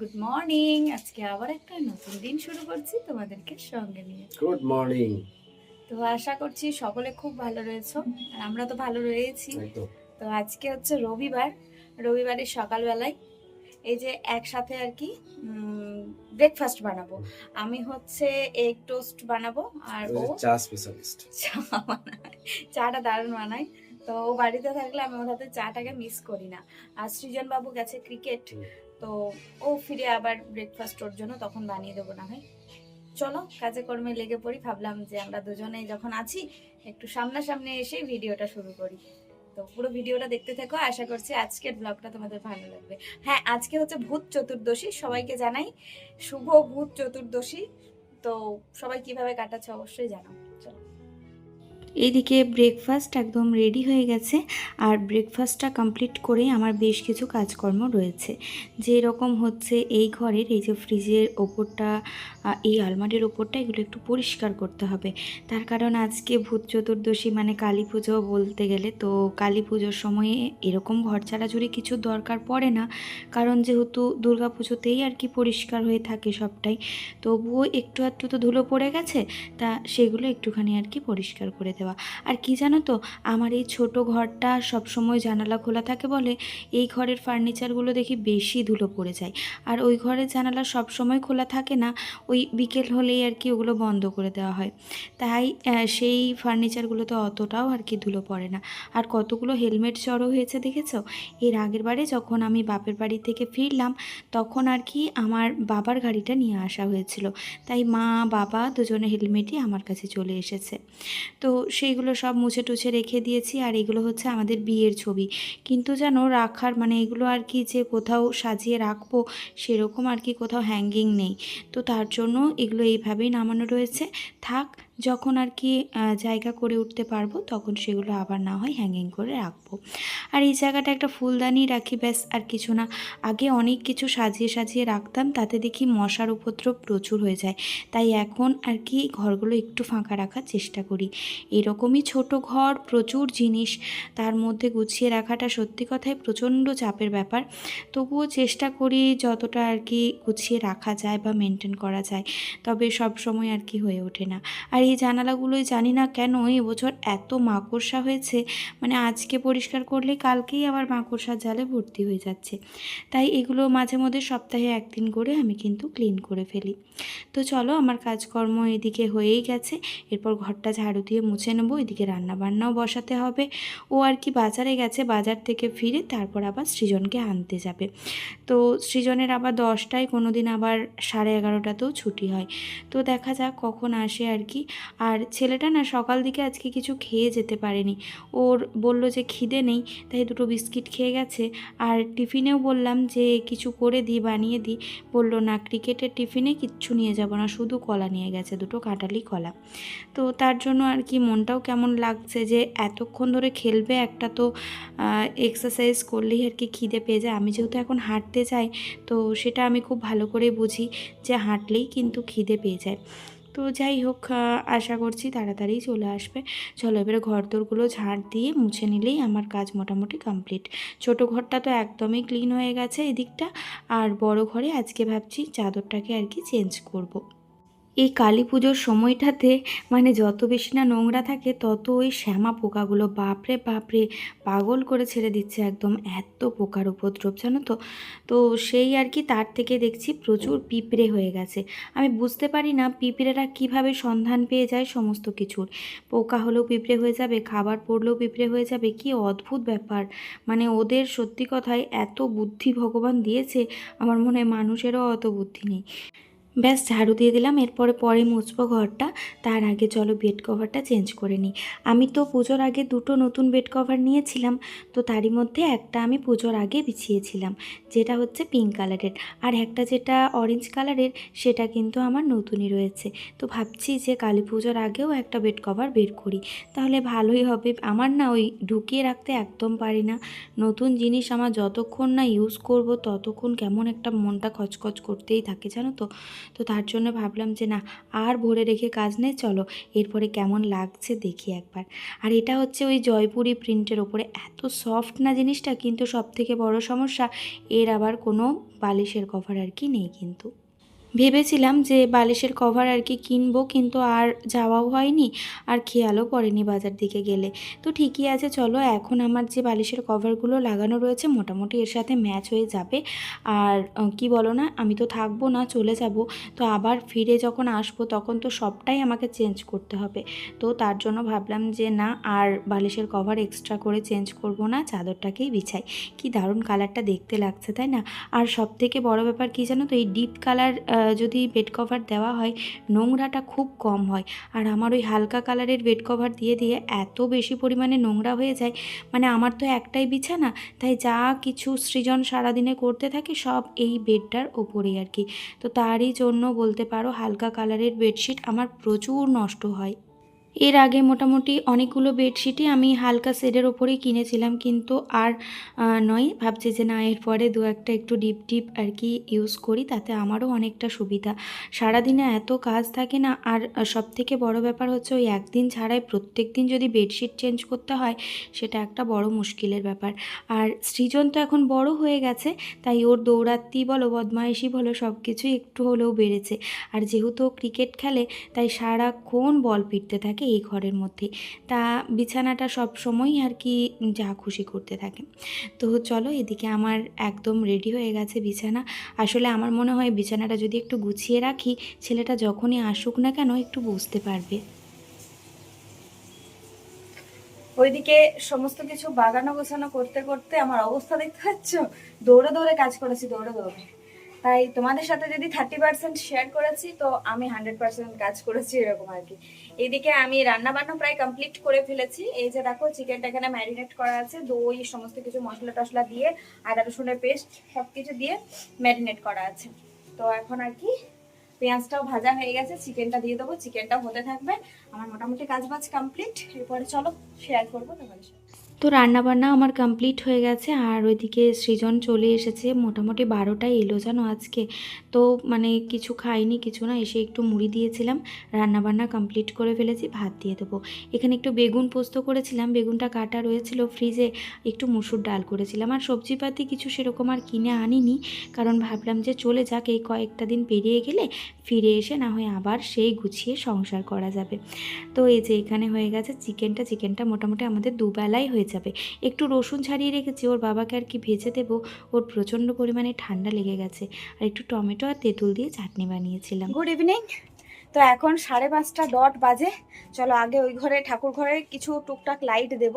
Good morning আজকে আবার একটা নতুন দিন শুরু করছি তোমাদেরকে সঙ্গে নিয়ে। গুড মর্নিং তো আশা করছি সকলে খুব ভালো রয়েছো আর আমরা তো ভালো রয়েছি। তো আজকে হচ্ছে রবিবার রবিবারের সকালবেলায় এই যে একসাথে আর কি ব্রেকফাস্ট বানাবো। আমি হচ্ছে এগ টোস্ট বানাবো আর ও চা স্পেশালিস্ট চা বানায় চাটা দারুণ বানায়। তো ও বাড়িতে থাকলে আমি ওর হাতে চাটাকে মিস করি না। আর সৃজন বাবু গেছে ক্রিকেট। তো ও ফিরে আবার ব্রেকফাস্ট ওর জন্য, তখন বানিয়ে দেবো না হয়। চলো, কাজে কর্মে লেগে পড়ি, ভাবলাম যে আমরা দুজনেই যখন আছি, একটু সামনাসামনি এসেই ভিডিওটা শুরু করি। তো পুরো ভিডিওটা দেখতে থাকো, আশা করছি আজকের ব্লগটা তোমাদের ভালো লাগবে। হ্যাঁ আজকে হচ্ছে ভূত চতুর্দশী, সবাইকে জানাই শুভ ভূত চতুর্দশী। তো সবাই কীভাবে কাটাচ্ছে অবশ্যই জানাও। চলো। এইদিকে ব্রেকফাস্ট একদম রেডি হয়ে গেছে আর ব্রেকফাস্টটা কমপ্লিট করে আমার বেশ কিছু কাজকর্ম রয়েছে। যে রকম হচ্ছে এই ঘরের এই যে ফ্রিজের ওপরটা এই আলমারির ওপরটা এগুলো একটু পরিষ্কার করতে হবে। তার কারণ আজকে ভূত চতুর্দশী মানে কালী পুজো বলতে গেলে, তো কালী পুজোর সময়ে এরকম ঘর ছাড়াছুড়ি কিছু দরকার পড়ে না। কারণ যেহেতু দুর্গা পুজোতেই আর কি পরিষ্কার হয়ে থাকে সবটাই, তবুও একটু একটু তো ধুলো পড়ে গেছে, তা সেগুলো একটুখানি আর কি পরিষ্কার করে দেওয়া আর কি জানো তো, আমার এই ছোট ঘরটা সব সময় জানালা খোলা থাকে বলে, এই ঘরের ফার্নিচারগুলো দেখি বেশি ধুলো পড়ে যায়। আর ওই ঘরের জানালা সব সময় খোলা থাকে না, ওই বিকেল হলেই আর কি ওগুলো বন্ধ করে দেওয়া হয়। তাই সেই ফার্নিচারগুলোতে অতটাও আর কি ধুলো পড়ে না। আর কতগুলো হেলমেট চড়ো হয়েছে দেখেছ? এর আগের বারে যখন আমি বাপের বাড়ি থেকে ফিরলাম, তখন আর কি আমার বাবার গাড়িটা নিয়ে আসা হয়েছিল। তাই মা, বাবা দুজনে হেলমেটই আমার কাছে চলে এসেছে। তো সেইগুলো সব মুছে টুছে রেখে দিয়েছি আর এগুলো হচ্ছে আমাদের বিয়ের ছবি। কিন্তু যেন রাখার মানে এগুলো আর কি যে কোথাও সাজিয়ে রাখব সেরকম আর কি কোথাও হ্যাঙ্গিং নেই। তো তার জন্য এগুলো এইভাবেই নামানো রয়েছে। থাক যখন আর কি জায়গা করে উঠতে পারব, তখন সেগুলো আবার না হয় হ্যাঙ্গিং করে রাখব। আর এই জায়গাটা একটা ফুলদানি রাখি, ব্যাস, আর কিছু না। আগে অনেক কিছু সাজিয়ে সাজিয়ে রাখতাম, তাতে দেখি মশার উপদ্রব প্রচুর হয়ে যায়। তাই এখন আর কি ঘরগুলো একটু ফাঁকা রাখার চেষ্টা করি। এরকমই ছোট ঘর, প্রচুর জিনিস, তার মধ্যে গুছিয়ে রাখাটা সত্যি কথাই প্রচণ্ড চাপের ব্যাপার। তবুও চেষ্টা করি যতটা আর কি গুছিয়ে রাখা যায় বা মেনটেন করা যায়, তবে সব সময় আর কি হয়ে ওঠে না। আর এই জানালাগুলোই জানি না কেন এবছর এত মাকড়সা হয়েছে। মানে আজকে পরিষ্কার করলে কালকেই আবার মাকড়সার জালে ভর্তি হয়ে যাচ্ছে। তাই এগুলো মাঝে মধ্যে সপ্তাহে একদিন করে আমি কিন্তু ক্লিন করে ফেলি। তো চলো আমার কাজকর্ম এদিকে হয়েই গেছে। এরপর ঘরটা ঝাড়ু দিয়ে মুছে নেব, এদিকে রান্না বান্নাও বসাতে হবে। ও আর কি বাজারে গেছে, বাজার থেকে ফিরে তারপর আবার সৃজনকে আনতে যাবে। তো সৃজনের আবার দশটায় কোনো দিন আবার সাড়ে এগারোটাতেও ছুটি হয়। তো দেখা যাক কখন আসে আর কি। আর ছেলেটা না সকাল দিকে আজকে কিছু খেয়ে যেতে পারেনি। ওর বলল যে খিদে নেই, তাই দুটো বিস্কিট খেয়ে গেছে। আর টিফিনেও বললাম যে কিছু করে দিই বানিয়ে দিই বলল, না, ক্রিকেটের টিফিনে কিচ্ছু নিয়ে যাব না, শুধু কলা নিয়ে গেছে, দুটো কাঁটালি কলা। তো তার জন্য আর কি, মনটাও কেমন লাগছে যে এতক্ষণ ধরে খেলবে, একটা তো এক্সারসাইজ করলেই আর কি খিদে পেয়ে যায়। আমি যেহেতু এখন হাঁটতে যাই তো সেটা আমি খুব ভালো করে বুঝি যে হাঁটলেই কিন্তু খিদে পেয়ে যায়। তো যাই হোক আশা করছি তাড়াতাড়ি চলে আসবে। চলো এবারে ঘর দোরগুলো ঝাঁট দিয়ে মুছে নিলেই আমার কাজ মোটামুটি কমপ্লিট। ছোট ঘরটা তো একদমই ক্লিন হয়ে গেছে এদিকটা। আর বড় ঘরে আজকে ভাবছি চাদরটাকে আর কি চেঞ্জ করব। এই কালী পুজোর সময়টাতে মানে যত বেশি না নোংরা থাকে, তত ওই শ্যামা পোকাগুলো বাপরে বাপরে পাগল করে ছেড়ে দিচ্ছে একদম এত পোকার উপদ্রব, জানো তো? তো সেই আর কি তার থেকে দেখছি প্রচুর পিঁপড়ে হয়ে গেছে। আমি বুঝতে পারি না পিঁপড়েরা কীভাবে সন্ধান পেয়ে যায় সমস্ত কিছুর। পোকা হলেও পিঁপড়ে হয়ে যাবে, খাবার পড়লেও পিঁপড়ে হয়ে যাবে, কি অদ্ভুত ব্যাপার। মানে ওদের সত্যি কথায় এত বুদ্ধি ভগবান দিয়েছে, আমার মনে হয় মানুষেরও অত বুদ্ধি নেই। ব্যাস, ঝাড়ু দিয়ে দিলাম, এরপরে পরে মুছবো ঘরটা। তার আগে চলো বেড কভারটা চেঞ্জ করে নিই। আমি তো পুজোর আগে দুটো নতুন বেড কভার নিয়েছিলাম, তো তারই মধ্যে একটা আমি পুজোর আগে বিছিয়েছিলাম, যেটা হচ্ছে পিঙ্ক কালারের আর একটা যেটা অরেঞ্জ কালারের সেটা কিন্তু আমার নতুনই রয়েছে। তো ভাবছি যে কালী পুজোর আগেও একটা বেড কভার বের করি। তাহলে ভালোই হবে। আমার না ওই ঢুকিয়ে রাখতে একদম পারি না। নতুন জিনিস আমার যতক্ষণ না ইউজ করব, ততক্ষণ কেমন একটা মনটা খচখচ করতেই থাকে, জানো তো? তো তার জন্য ভাবলাম যে না, আর ভরে রেখে কাজ নেই, চলো। এরপরে কেমন লাগছে দেখি একবার। আর এটা হচ্ছে ওই জয়পুরি প্রিন্টের ওপরে। এত সফট না জিনিসটা, কিন্তু সব থেকে বড় সমস্যা, এর আবার কোনো বালিশের কভার আর কি নেই কিন্তু। ভেবেছিলাম যে বালিশের কভার আর কি কিনবো, কিন্তু আর যাওয়াও হয়নি আর খেয়ালও পড়েনি বাজার দিকে গেলে। তো ঠিকই আছে, চলো এখন আমার যে বালিশের কভারগুলো লাগানো রয়েছে মোটামুটি এর সাথে ম্যাচ হয়ে যাবে। আর কি বলো না, আমি তো থাকব না, চলে যাব। তো আবার ফিরে যখন আসব তখন তো সবটাই আমাকে চেঞ্জ করতে হবে। তো তার জন্য ভাবলাম যে না, আর বালিশের কভার এক্সট্রা করে চেঞ্জ করব না, চাদরটাকেই বিছাই। কি দারুণ কালারটা দেখতে লাগছে, তাই না? আর সব থেকে বড় ব্যাপার কী জানো তো, এই ডিপ কালার যদি বেড কভার দেওয়া হয়, নোংরাটা খুব কম হয়। আর আমার ওই হালকা কালারের বেড কভার দিয়ে দিয়ে এত বেশি পরিমাণে নোংরা হয়ে যায় মানে আমার তো একটাই বিছানা, তাই যা কিছু সৃজন সারাদিনে করতে থাকে সব এই বেডটার ওপরেই আর কি। তো তারই জন্য বলতে পারো হালকা কালারের বেডশিট আমার প্রচুর নষ্ট হয়। এর আগে মোটামুটি অনেকগুলো বেডশিটই আমি হালকা শেডের ওপরেই কিনেছিলাম, কিন্তু আর নয়। ভাবছি যে না, এরপরে দু একটা একটু ডিপ ডিপ আর কি ইউজ করি, তাতে আমারও অনেকটা সুবিধা। সারাদিনে এত কাজ থাকে না, আর সব থেকে বড় ব্যাপার হচ্ছে ওই একদিন ছাড়াই প্রত্যেক দিন যদি বেডশিট চেঞ্জ করতে হয়, সেটা একটা বড় মুশকিলের ব্যাপার। আর সৃজন তো এখন বড় হয়ে গেছে, তাই ওর দৌড়াত্তি বলো, বদমাইশি বলো সব কিছুই একটু হলেও বেড়েছে। আর যেহেতু ক্রিকেট খেলে, তাই সারাক্ষণ বল পিটতে থাকে। এই ঘরের মধ্যে। তা বিছানাটা সব সময়ই আর কি যা খুশি করতে থাকে। তো চলো এদিকে আমার একদম রেডি হয়ে গেছে বিছানা। আসলে আমার মনে হয় বিছানাটা যদি একটু গুছিয়ে রাখি, ছেলেটা যখনই আসুক না কেন একটু বুঝতে পারবে। ওইদিকে সমস্ত কিছু বাগানো গোছানো করতে করতে আমার অবস্থা দেখতে পাচ্ছ? দৌড়ে দৌড়ে কাজ করেছি, দৌড়ে দৌড়ে। তাই তোমাদের সাথে যদি থার্টি পার্সেন্ট শেয়ার করেছি, তো আমি হান্ড্রেড পার্সেন্ট কাজ করেছি এরকম আর কি। এইদিকে আমি রান্না বান্না প্রায় কমপ্লিট করে ফেলেছি। এই যে দেখো চিকেনটা এখানে ম্যারিনেট করা আছে, দই, সমস্ত কিছু মশলা টশলা দিয়ে, আদা, রসুনের পেস্ট সব কিছু দিয়ে ম্যারিনেট করা আছে। তো এখন আর কি, পেঁয়াজটাও ভাজা হয়ে গেছে চিকেনটা দিয়ে দেবো চিকেনটাও হতে থাকবে। আমার মোটামুটি কাজ বাজ কমপ্লিট এরপরে চলো শেয়ার করব তোমার সাথে। তো রান্নাবান্না আমার কমপ্লিট হয়ে গেছে, আর ওইদিকে সৃজন চলে এসেছে। মোটামুটি বারোটায় এলো জানো আজকে। তো মানে কিছু খাইনি, কিছু না, এসে একটু মুড়ি দিয়েছিলাম। রান্নাবান্না কমপ্লিট করে ফেলেছি, ভাত দিয়ে দেবো। এখানে একটু বেগুন পোস্ত করেছিলাম, বেগুনটা কাটা রয়েছিল ফ্রিজে একটু মুসুর ডাল করেছিলাম। আর সবজিপাতি কিছু সেরকম আর কিনে আনিনি, কারণ ভাবলাম যে চলে যাক, এই কয়েকটা দিন পেরিয়ে গেলে ফিরে এসে না হয় আবার সেই গুছিয়ে সংসার করা যাবে। তো এই যে এখানে হয়ে গেছে চিকেনটা চিকেনটা মোটামুটি আমাদের দুবেলাই হয়ে যাবে। একটু রসুন ছাড়িয়ে রেখেছি, ওর বাবাকে আর কি ভেজে দেবো। ওর প্রচণ্ড পরিমাণে ঠান্ডা লেগে গেছে। আর একটু টমেটো আর তেঁতুল দিয়ে চাটনি বানিয়েছিলাম। গুড ইভিনিং তো এখন সাড়ে পাঁচটা ডট বাজে। চলো আগে ওই ঘরে, ঠাকুর ঘরে কিছু টুকটাক লাইট দেব।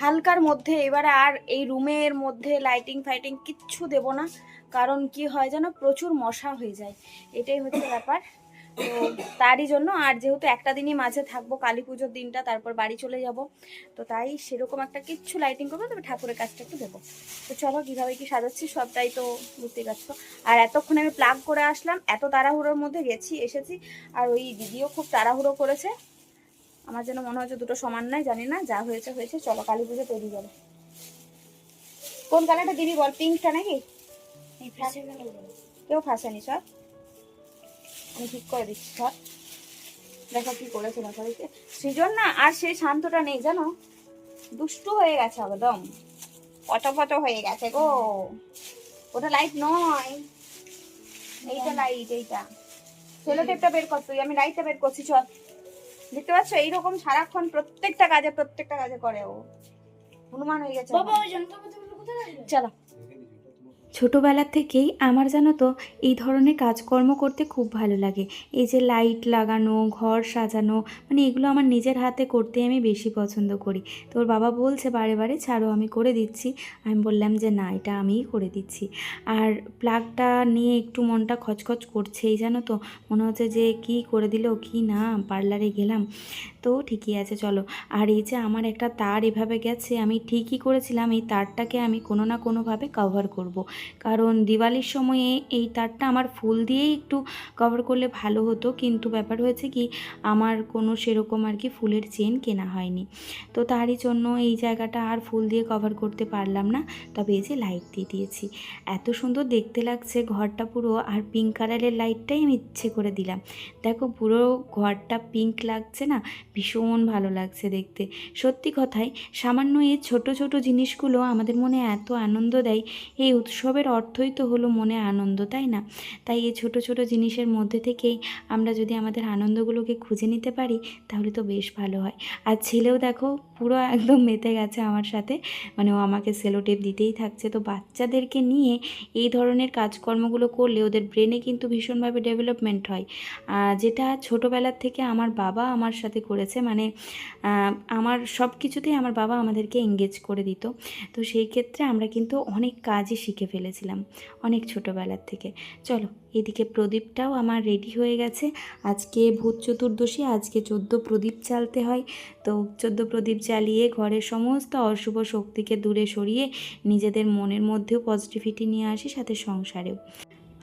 হালকার মধ্যে এবারে আর এই রুমের মধ্যে লাইটিং ফাইটিং কিচ্ছু দেব না। কারণ কি হয় যেন, প্রচুর মশা হয়ে যায়। এটাই হচ্ছে ব্যাপার। তো তারই জন্য আর যেহেতু একটা দিনই মাঝে থাকব কালী পুজোর দিনটা তারপর বাড়ি চলে যাব। তো তাই সেরকম একটা কিচ্ছু লাইটিং করব তবে ঠাকুরের কাজটা একটু দেবো। তো চলো কীভাবে কি সাজাচ্ছি সবটাই তো বুঝতেই পারছ। আর এতক্ষণ আমি প্লাগ করে আসলাম এত তাড়াহুড়োর মধ্যে গেছি এসেছি। আর ওই দিদিও খুব তাড়াহুড়ো করেছে। আমার যেন মনে হচ্ছে দুটো সমান নয় জানি না যা হয়েছে হয়েছে। চলো কালী পুজো তৈরি যাবে কোন কালারটা দিবি বল পিঙ্কটা নাকি? কেউ ফাঁসেনি সব আমি ঠিক করে দিচ্ছি সব দেখো কি করেছে করেছে সৃজন না আর সেই শান্তটা নেই জানো? দুষ্টু হয়ে গেছে একদম। পট হয়ে গেছে গো। ওটা লাইট নয়। এইটা লাইট এইটা। সেলো টেপটা বের কর তুই আমি লাইটটা বের করছি চল। দেখতে পাচ্ছ? এইরকম সারাক্ষণ প্রত্যেকটা কাজে প্রত্যেকটা কাজে করে ও। হনুমান হয়ে গেছে। চলো। ছোটোবেলা থেকেই আমার জানো তো, এই ধরনের কাজকর্ম করতে খুব ভালো লাগে। এই যে লাইট লাগানো, ঘর সাজানো মানে এগুলো আমার নিজের হাতে করতে আমি বেশি পছন্দ করি। তোর বাবা বলছে, বারে বারে, ছাড়ো, আমি করে দিচ্ছি। আমি বললাম যে, না, এটা আমিই করে দিচ্ছি। আর প্লাগটা নিয়ে একটু মনটা খচখচ করছেই, জানো তো? মনে হচ্ছে যে, কি করে দিল, কি না? পার্লারে গেলাম। তো ঠিকই আছে, চলো। আর এই যে আমার একটা তার এভাবে গেছে, আমি ঠিকই করেছিলাম, এই তারটাকে আমি কোনো না কোনোভাবে কভার করব। কারণ দিওয়ালির সময়ে এই তারটা আমার ফুল দিয়েই একটু কভার করলে ভালো হতো, কিন্তু ব্যাপার হয়েছে কি, আমার কোনো সেরকম আর কি ফুলের চেন কেনা হয়নি। তো তারই জন্য এই জায়গাটা আর ফুল দিয়ে কভার করতে পারলাম না, তবে এই যে লাইট দিয়ে দিয়েছি। এত সুন্দর দেখতে লাগছে ঘরটা পুরো, আর পিঙ্ক কালারের লাইটটাই আমি ইচ্ছে করে দিলাম। দেখো পুরো ঘরটা পিঙ্ক লাগছে না ভীষণ ভালো লাগছে দেখতে। সত্যি কথাই সামান্য এই ছোট ছোট জিনিসগুলো আমাদের মনে এত আনন্দ দেয়, এই উৎসবের অর্থই তো হলো মনে আনন্দ, তাই না? তাই এই ছোট ছোট জিনিসের মধ্যে থেকেই আমরা যদি আমাদের আনন্দগুলোকে খুঁজে নিতে পারি, তাহলে তো বেশ ভালো হয়। আর ছেলেও দেখো, পুরো একদম মেতে গেছে আমার সাথে। মানে ও আমাকে সেলোটেপ দিতেই থাকছে। তো বাচ্চাদেরকে নিয়ে এই ধরনের কাজকর্মগুলো করলে ওদের ব্রেনে কিন্তু ভীষণভাবে ডেভেলপমেন্ট হয়। যেটা ছোটোবেলার থেকে আমার বাবা আমার সাথে করেছে মানে আমার সব কিছুতেই আমার বাবা আমাদেরকে এঙ্গেজ করে দিত। তো সেই ক্ষেত্রে আমরা কিন্তু অনেক কাজই শিখে ফেলেছিলাম, অনেক ছোটোবেলার থেকে। চলো, এদিকে প্রদীপটাও আমার রেডি হয়ে গেছে। আজকে ভূত চতুর্দশী, আজকে চোদ্দ প্রদীপ জ্বালতে হয়। তো চোদ্দ প্রদীপ জ্বালিয়ে ঘরের সমস্ত অশুভ শক্তিকে দূরে সরিয়ে নিজেদের মনের মধ্যেও পজিটিভিটি নিয়ে আসি, সাথে সংসারেও।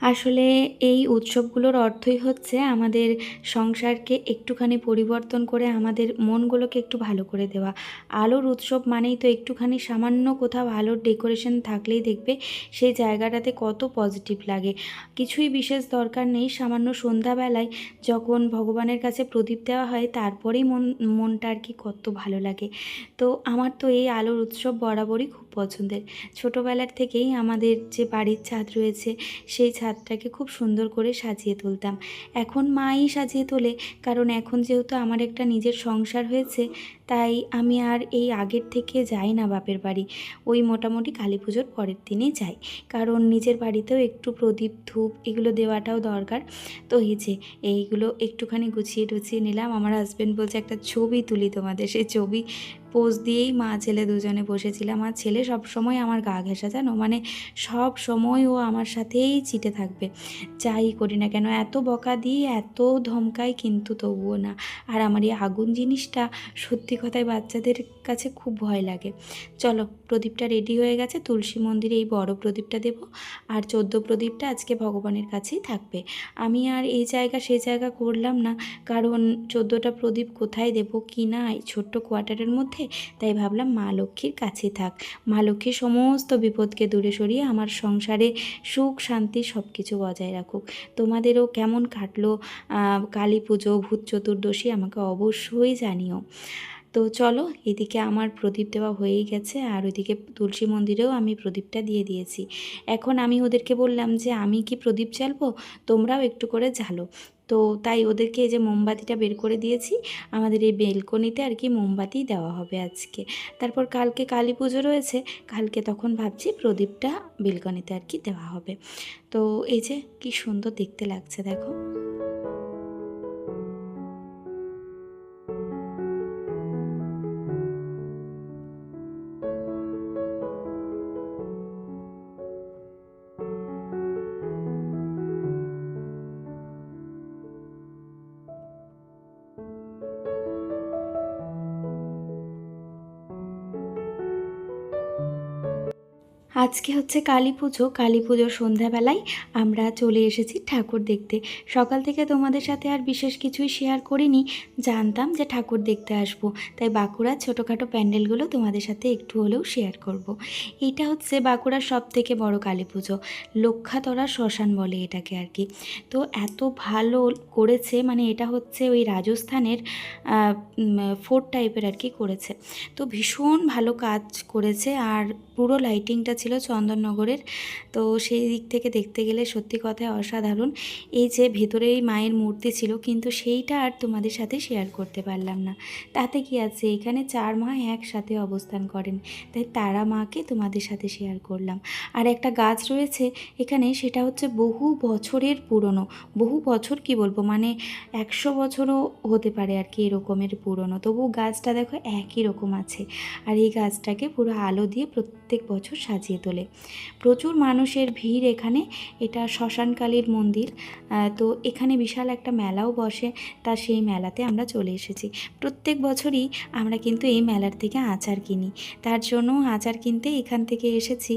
আসলে এই উৎসবগুলোর অর্থই হচ্ছে আমাদের সংসারকে একটুখানি পরিবর্তন করে আমাদের মনগুলোকে একটু ভালো করে দেওয়া। আলোর উৎসব মানেই তো একটুখানি সামান্য কোথাও আলোর ডেকোরেশন থাকলেই দেখবে সেই জায়গাটাতে কত পজিটিভ লাগে। কিছুই বিশেষ দরকার নেই, সামান্য সন্ধ্যাবেলায় যখন ভগবানের কাছে প্রদীপ দেওয়া হয় তারপরেই মন, মনটা আর কি কত ভালো লাগে। তো আমার তো এই আলোর উৎসব বরাবরই খুব পছন্দের। ছোটোবেলার থেকেই আমাদের যে বাড়ির ছাদ রয়েছে সেই ছাদটাকে খুব সুন্দর করে সাজিয়ে তুলতাম। এখন মাই সাজিয়ে তোলে, কারণ এখন যেহেতু আমার একটা নিজের সংসার হয়েছে, তাই আমি আর এই আগের থেকে যাই না বাপের বাড়ি। ওই মোটামুটি কালী পুজোর পরের দিনেই যাই। কারণ নিজের বাড়িতেও একটু প্রদীপ, ধূপ এগুলো দেওয়াটাও দরকার। তো এই যে, এইগুলো একটুখানি গুছিয়ে টুছিয়ে নিলাম। আমার হাজব্যান্ড বলছে, একটা ছবি তুলি তোমাদের। সেই ছবি পোজ দিয়েই মা ছেলে দুজনে বসেছিলাম। আর ছেলে সব সময় আমার গা ঘেঁষা, জানো? মানে সব সময় ও আমার সাথেই চিটে থাকবে। যাই করি না কেন, এত বকা দিই এত ধমকাই কিন্তু তবুও না। আর আমার এই আগুন জিনিসটা সত্যি কথায় বাচ্চাদের কাছে খুব ভয় লাগে। চলো, প্রদীপটা রেডি হয়ে গেছে। তুলসী মন্দিরে এই বড় প্রদীপটা দেব। আর চোদ্দ প্রদীপটা আজকে ভগবানের কাছেই থাকবে। আমি আর এই জায়গা সেই জায়গা করলাম না। কারণ চোদ্দোটা প্রদীপ কোথায় দেব কি না ছোট্ট কোয়ার্টারের মধ্যে তাই ভাবলাম মা লক্ষ্মীর কাছে থাক। মা লক্ষ্মী সমস্ত বিপদকে দূরে সরিয়ে আমার সংসারে সুখ, শান্তি সব কিছু বজায় রাখুক। তোমাদেরও কেমন কাটলো কালী পুজো, ভূত চতুর্দশী আমাকে অবশ্যই জানিও। তো চলো, এদিকে আমার প্রদীপ দেওয়া হয়েই গেছে আর ওইদিকে তুলসী মন্দিরেও আমি প্রদীপটা দিয়ে দিয়েছি। এখন আমি ওদেরকে বললাম যে, আমি কি প্রদীপ জ্বালবো? তোমরাও একটু করে জ্বালো। তো তাই ওদেরকে এই যে মোমবাতিটা বের করে দিয়েছি, আমাদের এই বেলকনিতে আর কি মোমবাতি দেওয়া হবে আজকে। তারপর কালকে কালী পুজো রয়েছে, কালকে তখন ভাবছি প্রদীপটা বেলকনিতে আর কি দেওয়া হবে। তো এই যে কি সুন্দর দেখতে লাগছে, দেখো। আজকে হচ্ছে কালী পুজো, কালী পুজোর সন্ধ্যাবেলায় আমরা চলে এসেছি ঠাকুর দেখতে। সকাল থেকে তোমাদের সাথে আর বিশেষ কিছুই শেয়ার করিনি, জানতাম যে ঠাকুর দেখতে আসব। তাই বাঁকুড়ার ছোটোখাটো প্যান্ডেলগুলো তোমাদের সাথে একটু হলেও শেয়ার করব। এটা হচ্ছে বাঁকুড়ার সব থেকে বড় কালী পুজো, লক্ষাতরা শ্মশান বলে এটাকে আর কি। তো এত ভালো করেছে মানে এটা হচ্ছে ওই রাজস্থানের ফোর্ট টাইপের আর কি করেছে। তো ভীষণ ভালো কাজ করেছে আর পুরো লাইটিংটা ছিল চন্দননগরের। তো সেই দিক থেকে দেখতে গেলে সত্যি কথায় অসাধারণ। এই যে ভেতরে এই মায়ের মূর্তি ছিল, কিন্তু সেইটা আর তোমাদের সাথে শেয়ার করতে পারলাম না। তাতে কি আছে? এখানে চার মা একসাথে অবস্থান করেন। তাই তারা মাকে তোমাদের সাথে শেয়ার করলাম। আর একটা গাছ রয়েছে এখানে, সেটা হচ্ছে বহু বছরের পুরনো। বহু বছর কি বলব? মানে একশো বছরও হতে পারে আর কি এরকমের পুরনো। তবু গাছটা দেখো একই রকম আছে। আর এই গাছটাকে পুরো আলো দিয়ে প্রত্যেক বছর সাজিয়ে তোলে। প্রচুর মানুষের ভিড় এখানে। এটা শ্মশানকালীর মন্দির। তো এখানে বিশাল একটা মেলাও বসে। তা সেই মেলাতে আমরা চলে এসেছি। প্রত্যেক বছরই আমরা কিন্তু এই মেলার থেকে আচার কিনি। তার জন্য আচার কিনতে এখান থেকে এসেছি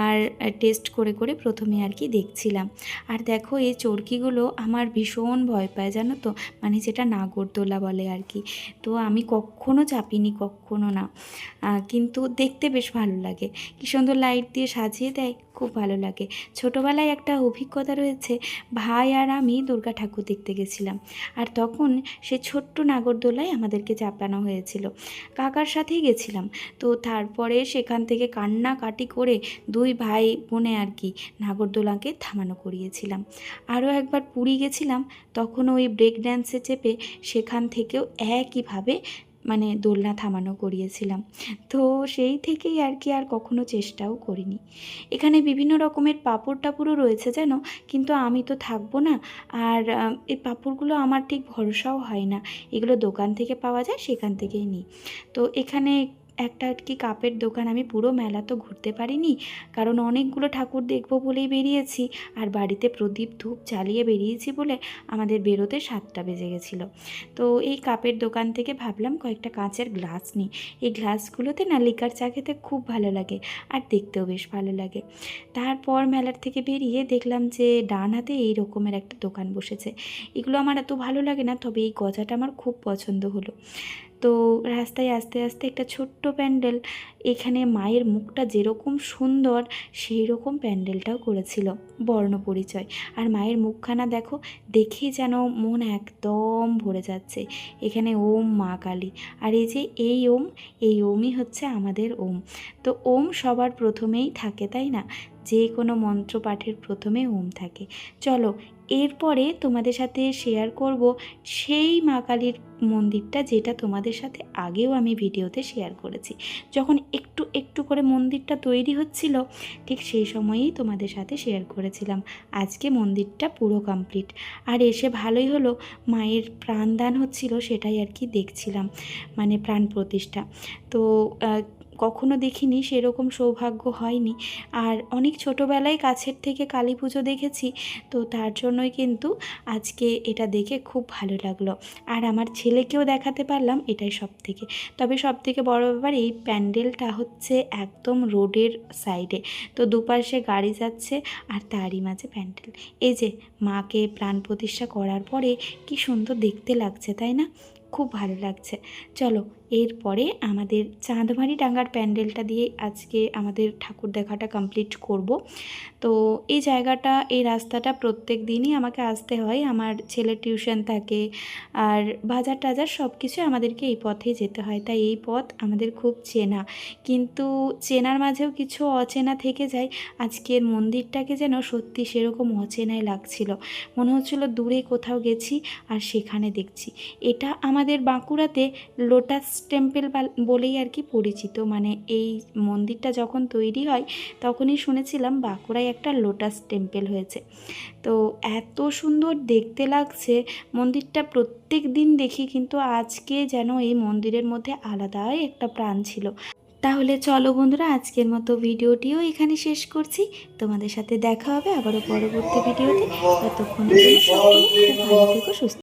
আর টেস্ট করে করে প্রথমে আর কি দেখছিলাম। আর দেখো এই চরকিগুলো আমার ভীষণ ভয় পায়, জানো তো? মানে যেটা নাগরদোলা বলে আর কি। তো আমি কখনো চাপিনি, কখনো না। কিন্তু দেখতে বেশ ভালো লাগে। কী সুন্দর লাইট দিয়ে সাজিয়ে দেয়, খুব ভালো লাগে। ছোটোবেলায় একটা অভিজ্ঞতা রয়েছে, ভাই আর আমি দুর্গা ঠাকুর দেখতে গেছিলাম। আর তখন সে ছোট্ট নাগরদোলায় আমাদেরকে চাপানো হয়েছিল। কাকার সাথেই গেছিলাম। তো তারপরে সেখান থেকে কান্নাকাটি করে দুই ভাই বোনে আর কি নাগরদোলাকে থামানো করিয়েছিলাম। আরও একবার পুরী গেছিলাম তখন ওই ব্রেক ড্যান্সে চেপে সেখান থেকেও একইভাবে মানে দোলনা থামানো করিয়েছিলাম। তো সেই থেকেই আর কি আর কখনো চেষ্টাও করিনি। এখানে বিভিন্ন রকমের পাপড় টাপড়ও রয়েছে যেন কিন্তু আমি তো থাকব না। আর এই পাপড়গুলো আমার ঠিক ভরসাও হয় না। এগুলো দোকান থেকে পাওয়া যায়, সেখান থেকেই নিই। তো এখানে একটা কি কাপের দোকান আমি পুরো মেলা তো ঘুরতে পারিনি, কারণ অনেকগুলো ঠাকুর দেখব বলেই বেরিয়েছি। আর বাড়িতে প্রদীপ ধূপ জ্বালিয়ে বেরিয়েছি বলে আমাদের বেরোতে সাতটা বেজে গেছিল। তো এই কাপের দোকান থেকে ভাবলাম কয়েকটা কাঁচের গ্লাস নিই। এই গ্লাসগুলোতে না লিকার চা খেতে খুব ভালো লাগে আর দেখতেও বেশ ভালো লাগে। তারপর মেলার থেকে বেরিয়ে দেখলাম যে ডান হাতে এই রকমের একটা দোকান বসেছে। এগুলো আমার এত ভালো লাগে না, তবে এই গজাটা আমার খুব পছন্দ হলো। তো রাস্তায় আস্তে আস্তে একটা ছোট্ট প্যান্ডেল, এখানে মায়ের মুখটা যেরকম সুন্দর সেই রকম প্যান্ডেলটাও করেছিল বর্ণ পরিচয় আর মায়ের মুখখানা দেখো দেখেই যেন মন একদম ভরে যাচ্ছে। এখানে ওম মা কালী। আর এই যে এই ওম, এই ওমই হচ্ছে আমাদের ওম। তো ওম সবার প্রথমেই থাকে, তাই না? যে কোনো মন্ত্র পাঠের প্রথমে ওম থাকে। চলো, এরপরে তোমাদের সাথে শেয়ার করব সেই মা কালীর মন্দিরটা যেটা তোমাদের সাথে আগেও আমি ভিডিওতে শেয়ার করেছি। যখন একটু একটু করে মন্দিরটা তৈরি হচ্ছিল, ঠিক সেই সময়েই তোমাদের সাথে শেয়ার করেছিলাম। আজকে মন্দিরটা পুরো কমপ্লিট আর এসে ভালোই হলো, মায়ের প্রাণদান হচ্ছিল সেটাই আর কি দেখছিলাম মানে প্রাণ প্রতিষ্ঠা। তো কখনো দেখিনি, সেরকম সৌভাগ্য হয়নি। আর অনেক ছোটোবেলায় কাছের থেকে কালী পুজো দেখেছি, তো তার জন্যই কিন্তু আজকে এটা দেখে খুব ভালো লাগল। আর আমার ছেলেকেও দেখাতে পারলাম, এটাই সব থেকে তবে সব থেকে বড় ব্যাপার, এই প্যান্ডেলটা হচ্ছে একদম রোডের সাইডে, তো দুপাশে গাড়ি যাচ্ছে আর তারই মাঝে প্যান্ডেল। এই যে মাকে প্রাণ প্রতিষ্ঠা করার পরে কি সুন্দর দেখতে লাগছে, তাই না? খুব ভালো লাগছে। চলো এরপরে আমাদের চাঁদমারি ডাঙ্গার প্যান্ডেলটা দিয়ে আজকে আমাদের ঠাকুর দেখাটা কমপ্লিট করব। তো এই জায়গাটা, এই রাস্তাটা প্রত্যেক দিনই আমাকে আসতে হয়। আমার ছেলের টিউশন থাকে আর বাজার টাজার সব কিছু আমাদেরকে এই পথেই যেতে হয়। তাই এই পথ আমাদের খুব চেনা। কিন্তু চেনার মাঝেও কিছু অচেনা থেকে যায়। আজকের মন্দিরটাকে যেন সত্যি সেরকম অচেনাই লাগছিল। মনে হচ্ছিল দূরে কোথাও গেছি আর সেখানে দেখছি। এটা আমাদের বাঁকুড়াতে লোটাস টেম্পল বলেই আর কি পরিচিত। মানে এই মন্দিরটা যখন তৈরি হয়, তখনই শুনেছিলাম বাঁকুড়ায় একটা লোটাস টেম্পেল হয়েছে। তো এত সুন্দর দেখতে লাগছে, মন্দিরটা প্রত্যেক দিন দেখি কিন্তু আজকে যেন এই মন্দিরের মধ্যে আলাদাই একটা প্রাণ ছিল। তাহলে চলো বন্ধুরা, আজকের মতো ভিডিওটিও এখানে শেষ করছি। তোমাদের সাথে দেখা হবে আবারও পরবর্তী ভিডিওতে। ততক্ষণ খুব ভালো সুস্থ